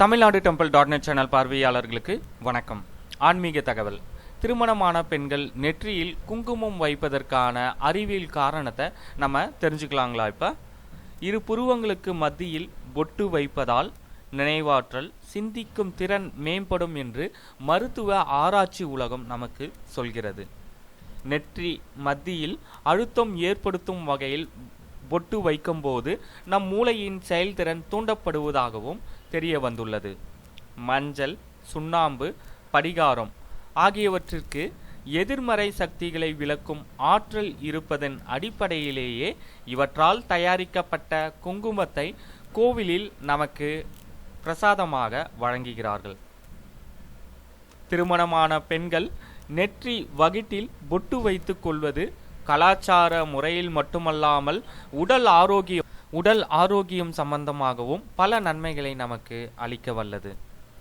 Tamil Nadu temple dot net channel பார்வையாளர்களுக்கு வணக்கம். ஆன்மீக தகவல். திருமணமான பெண்கள் நெற்றியில் குங்குமம் வைப்பதற்கான அறிவியல் காரணத்தை நம்ம தெரிஞ்சுக்கலாங்களா இப்போ? இரு புருவங்களுக்கு மத்தியில் பொட்டு வைப்பதால் நினைவாற்றல் சிந்திக்கும் திறன் மேம்படும் என்று மருத்துவ ஆராய்ச்சி உலகம் நமக்கு சொல்கிறது. நெற்றி மத்தியில் அழுத்தம் ஏற்படுத்தும் வகையில் பொட்டு வைக்கும்போது நம் மூளையின் செயல்திறன் தூண்டப்படுவதாகவும் தெரிய வந்துள்ளது. மஞ்சள் சுண்ணாம்பு படிகாரம் ஆகியவற்றிற்கு எதிர்மறை சக்திகளை விளக்கும் ஆற்றல் இருப்பதன் அடிப்படையிலேயே இவற்றால் தயாரிக்கப்பட்ட குங்குமத்தை கோவிலில் நமக்கு பிரசாதமாக வழங்குகிறார்கள். திருமணமான பெண்கள் நெற்றி வகிட்டில் பொட்டு வைத்துக் கொள்வது கலாச்சார முறையில் மட்டுமல்லாமல் உடல் ஆரோக்கியம் உடல் ஆரோக்கியம் சம்பந்தமாகவும் பல நன்மைகளை நமக்கு அளிக்க வல்லது.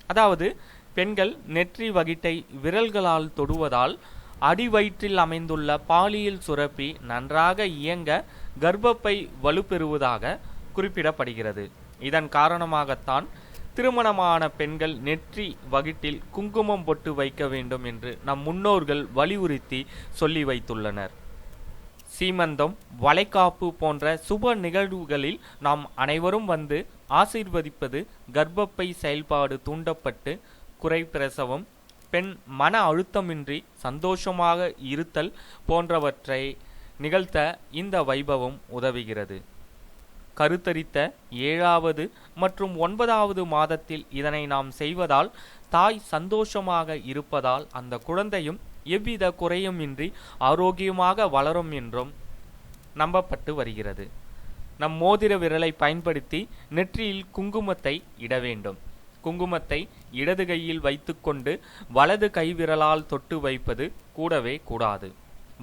அதாவது பெண்கள் நெற்றி வகிட்டை விரல்களால் தொடுவதால் அடிவயிற்றில் அமைந்துள்ள பாலியல் சுரப்பி நன்றாக இயங்க கர்ப்பப்பை வலுப்பெறுவதாக குறிப்பிடப்படுகிறது. இதன் காரணமாகத்தான் திருமணமான பெண்கள் நெற்றி வகிட்டில் குங்குமம் பொட்டு வைக்க வேண்டும் என்று நம் முன்னோர்கள் வலியுறுத்தி சொல்லி வைத்துள்ளனர். சீமந்தம் வளைகாப்பு போன்ற சுப நிகழ்வுகளில் நாம் அனைவரும் வந்து ஆசீர்வதிப்பது கர்ப்பப்பை செயல்பாடு தூண்டப்பட்டு குறை பிரசவம் பெண் மன அழுத்தமின்றி சந்தோஷமாக இருத்தல் போன்றவற்றை நிகழ்த்த இந்த வைபவம் உதவுகிறது. கருத்தரித்த ஏழாவது மற்றும் ஒன்பதாவது மாதத்தில் இதனை நாம் செய்வதால் தாய் சந்தோஷமாக இருப்பதால் அந்த குழந்தையும் எவ்வித குறையுமின்றி ஆரோக்கியமாக வளரும் என்றும் நம்பப்பட்டு வருகிறது. நம் மோதிர விரலை பயன்படுத்தி நெற்றியில் குங்குமத்தை இட வேண்டும். குங்குமத்தை இடது கையில் வைத்துக்கொண்டு வலது கை விரலால் தொட்டு வைப்பது கூடவே கூடாது.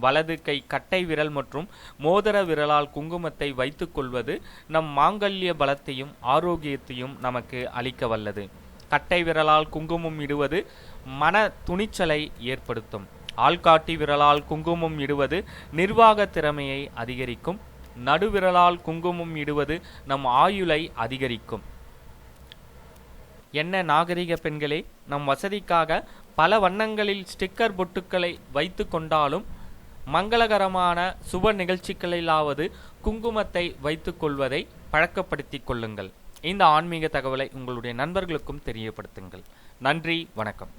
வலது கை கட்டை விரல் மற்றும் மோதிர விரலால் குங்குமத்தை வைத்துக்கொள்வது நம் மாங்கல்ய பலத்தையும் ஆரோக்கியத்தையும் நமக்கு அளிக்க வல்லது. கட்டை விரலால் குங்குமம் இடுவது மன துணிச்சலை ஏற்படுத்தும். ஆள்காட்டி விரலால் குங்குமம் இடுவது நிர்வாக திறமையை அதிகரிக்கும். நடுவிரலால் குங்குமம் இடுவது நம் ஆயுளை அதிகரிக்கும். என்ன நாகரிக பெண்களே நம் வசதிக்காக பல வண்ணங்களில் ஸ்டிக்கர் பொட்டுக்களை வைத்து கொண்டாலும் மங்களகரமான சுப நிகழ்ச்சிகளிலாவது குங்குமத்தை வைத்துக்கொள்வதை பழக்கப்படுத்திக் கொள்ளுங்கள். இந்த ஆன்மீக தகவலை உங்களுடைய நண்பர்களுக்கும் தெரியப்படுத்துங்கள். நன்றி வணக்கம்.